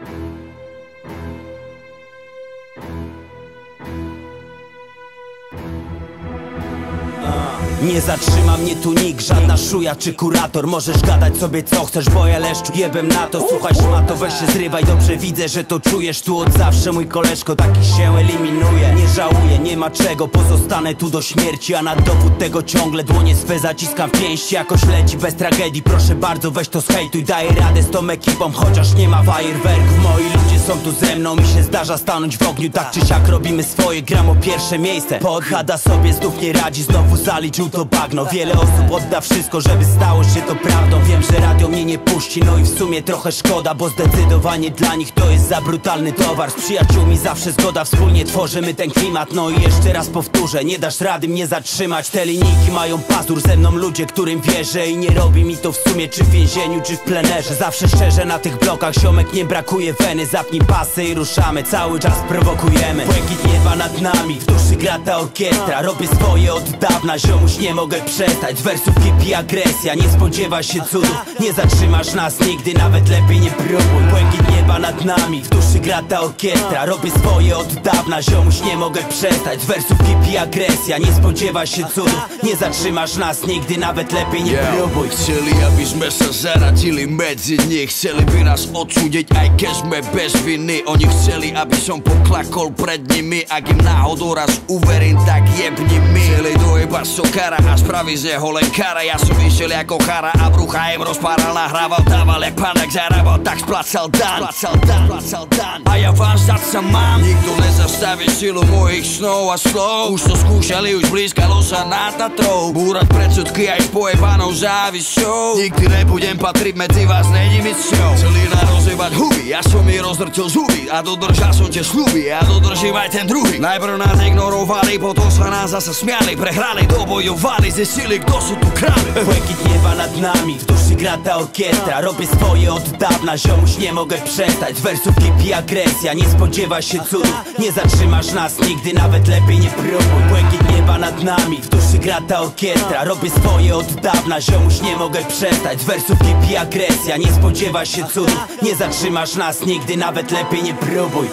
you Nie zatrzyma mnie tu nikt, żadna szuja czy kurator. Możesz gadać sobie co chcesz, bo ja leszczu jebem na to. Słuchaj szmato, weź się zrywaj, dobrze widzę, że to czujesz. Tu od zawsze mój koleżko taki się eliminuje. Nie żałuję, nie ma czego, pozostanę tu do śmierci. A na dowód tego ciągle dłonie swe zaciskam w pięści. Jakoś leci bez tragedii, proszę bardzo weź to zhejtuj Daję radę z tą ekipą, chociaż nie ma fajerwerków. Moi ludzie są tu ze mną, mi się zdarza stanąć w ogniu. Tak czy siak robimy swoje, gram o pierwsze miejsce. Podchada sobie znów nie radzi, znowu zaliczył to bagno. Wiele osób odda wszystko, żeby stało się to prawdą. Wiem, że radio mnie nie puści, no i w sumie trochę szkoda Bo zdecydowanie dla nich to jest za brutalny towar. Z przyjaciółmi zawsze zgoda, wspólnie tworzymy ten klimat. No i jeszcze raz powtórzę, nie dasz rady mnie zatrzymać. Te linijki mają pazur ze mną ludzie, którym wierzę. I nie robi mi to w sumie czy w więzieniu, czy w plenerze. Zawsze szczerze na tych blokach, ziomek nie brakuje weny. Zapnij pasy i ruszamy, cały czas prowokujemy. Błękit nieba nad nami, w duszy gra ta orkiestra. Robię swoje od dawna, ziomuś nie mogę przestać Wersów kipi agresja, nie spodziewa się cudów. Nie zatrzymasz nas nigdy, nawet lepiej nie próbuj. Błękit nieba nad nami, w duszy gra ta orkiestra. Robię swoje od dawna, ziomuś nie mogę przestać Wersów kipi agresja, nie spodziewa się cudów. Nie zatrzymasz nas nigdy, nawet lepiej nie próbuj. Chcieli, abyśmy se zaradzili między nich Chcieliby nas odsúdiť, aj keď sme bez viny Oni chceli, aby som poklakol pred nimi Ak im náhodou raz uverím, tak jebni mi. Chceli dojebať sokara a spraviť z jeho lekára. Ja som išiel ako chara a brucha im rozpáral Nahrával, dával jak panak, zarábal, tak splacal dan. Splacal dan, splacal dan. A ja vám zdať sa mám. Nikto nezastaví silu mojich snov a slov. Už to skúšali, už blízkalo sa nad Tatrou Búrať predsudky aj s pojebanou závisťou. Nikdy nebudem patriť medzi vás, není mi cťou. Chceli na rozjebať huby, ja som jej rozdrtil zuby A dodržal som tie sluby, a dodržím aj ten druhý. Najprv nás ignorovali, potom sa nás zase smiali Prehrali, dobojovali, zistili, kto sú tu králi Błękit nieba nad nami, w duszy gra ta orkiestra. Robię swoje od dawna, ziomuś nie mogę przestać. Wersów kipi agresja, nie spodziewa się cudów. Nie zatrzymasz nas nigdy, nawet lepiej nie próbuj. Błękit nieba nad nami, w duszy gra ta orkiestra. Robię swoje od dawna, ziomuś nie mogę przestać. Wersów kipi agresja, nie spodziewa się cudów. Nie zatrzymasz nas nigdy, nawet lepiej nie próbuj